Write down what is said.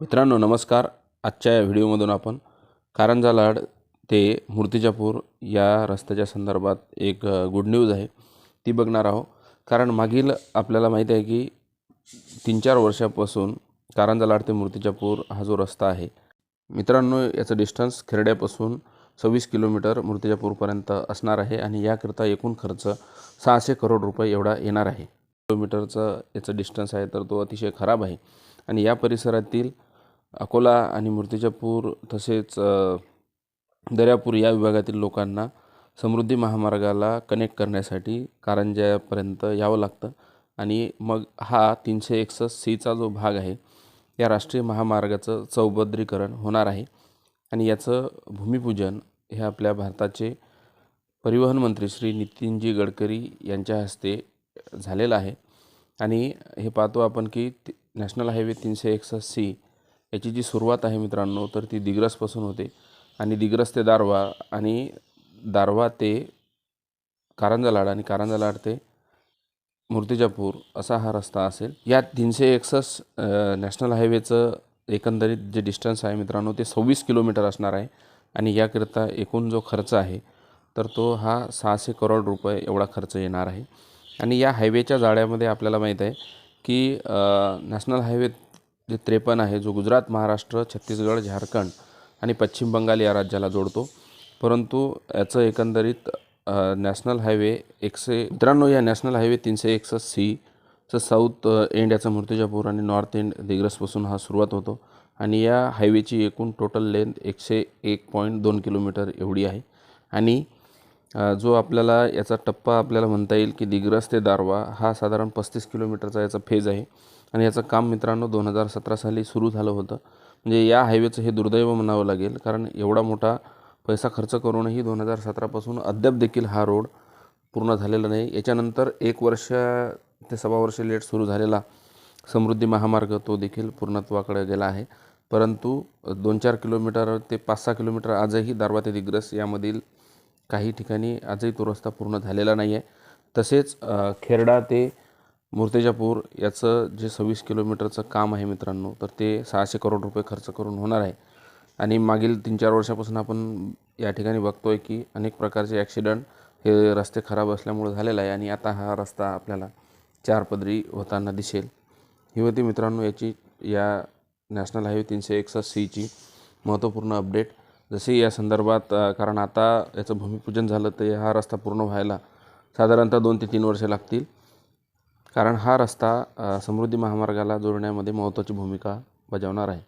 मित्रांनो नमस्कार. आजच्या या व्हिडिओमधून आपण कारंजा लाड ते मूर्तिजापूर या रस्त्याच्या संदर्भात एक गुड न्यूज आहे. ती बघणार आहोत. कारण मागील आपल्याला माहिती आहे की तीन चार वर्षापासून कारंजा लाड ते मूर्तिजापूर हा जो रस्ता आहे मित्रांनो याचं डिस्टन्स खेरड्यापासून सव्वीस किलोमीटर मूर्तिजापूरपर्यंत असणार आहे आणि याकरिता एकूण खर्च सहाशे करोड रुपये एवढा येणार आहे. किलोमीटरचं याचं डिस्टन्स आहे तर तो अतिशय खराब आहे. आणि या परिसरातील अकोला आणि मूर्तिजापूर तसेच दर्यापूर या विभागातील लोकांना समृद्धी महामार्गाला कनेक्ट करण्यासाठी कारंजापर्यंत यावं लागतं. आणि मग हा तीनशे एकसष्ट सीचा जो भाग आहे या राष्ट्रीय महामार्गाचं चौबद्रीकरण होणार आहे. आणि याचं भूमिपूजन हे आपल्या भारताचे परिवहन मंत्री श्री नितीनजी गडकरी यांच्या हस्ते झालेलं आहे. आणि हे पाहतो आपण की नॅशनल हायवे तीनशे एकसष्ट सी याची जी सुरुवात आहे मित्रांनो तर ती दिग्रसपासून होते. आणि दिग्रस ते दारवा आणि दारवा ते कारंजा लाड आणि कारंजा लाड ते मूर्तिजापूर असा हा रस्ता असेल. या तीनशे एकसष्ट नॅशनल हायवेचं एकंदरीत जे डिस्टन्स आहे मित्रांनो ते सव्वीस किलोमीटर असणार आहे. आणि याकरिता एकूण जो खर्च आहे तर तो हा सहाशे करोड रुपये एवढा खर्च येणार आहे. आणि या हायवेच्या जाळ्यामध्ये आपल्याला माहीत आहे की नॅशनल हायवे जे त्रेपन्न आहे जो गुजरात महाराष्ट्र छत्तीसगड झारखंड आणि पश्चिम बंगाल या राज्याला जोडतो. परंतु याचं एकंदरीत नॅशनल हायवे एकशे मित्रांनो या नॅशनल हायवे तीनशे एकसष्ट सीचं साऊथ एंड याचा मूर्तिजापूर आणि नॉर्थ एंड दिग्रसपासून हा सुरुवात होतो. आणि या हायवेची एकूण टोटल लेंथ एकशे एक पॉईंट दोन किलोमीटर एवढी आहे. आणि जो आपल्याला याचा टप्पा आपल्याला म्हणता येईल की दिग्रस ते दारवा हा साधारण पस्तीस किलोमीटरचा याचा फेज आहे. आणि याचं काम मित्रांनो दोन हजार सतरा साली सुरू झालं होतं. म्हणजे या हायवेचं हे दुर्दैव म्हणावं लागेल कारण एवढा मोठा पैसा खर्च करूनही दोन हजार सतरापासून अद्याप देखील हा रोड पूर्ण झालेला नाही. याच्यानंतर एक वर्ष ते सव्वा वर्ष लेट सुरू झालेला समृद्धी महामार्ग तो देखील पूर्णत्वाकडे गेला आहे. परंतु दोन चार किलोमीटर ते पाच सहा किलोमीटर आजही दारवा ते दिग्रस यामधील काही ठिकाणी आजही तो रस्ता पूर्ण झालेला नाही आहे तसेच खेरडा ते मूर्तिजापूर याचं जे सव्वीस किलोमीटरचं काम आहे मित्रांनो तर ते सहाशे करोड रुपये खर्च करून होणार आहे. आणि मागील तीन चार वर्षापासून आपण या ठिकाणी बघतो आहे की अनेक प्रकारचे ॲक्सिडंट हे रस्ते खराब असल्यामुळे झालेला आहे आणि आता हा रस्ता आपल्याला चार पदरी होताना दिसेल. ही होती मित्रांनो याची या नॅशनल हायवे तीनशे एकसष्ट सीची महत्त्वपूर्ण अपडेट. जसे या संदर्भात कारण आता याचं भूमिपूजन झालं तर हा रस्ता पूर्ण व्हायला साधारणतः दोन ते तीन वर्षे लागतील. कारण हा रस्ता समृद्धी महामार्गाला जोडण्यामध्ये महत्त्वाची भूमिका बजावणार आहे.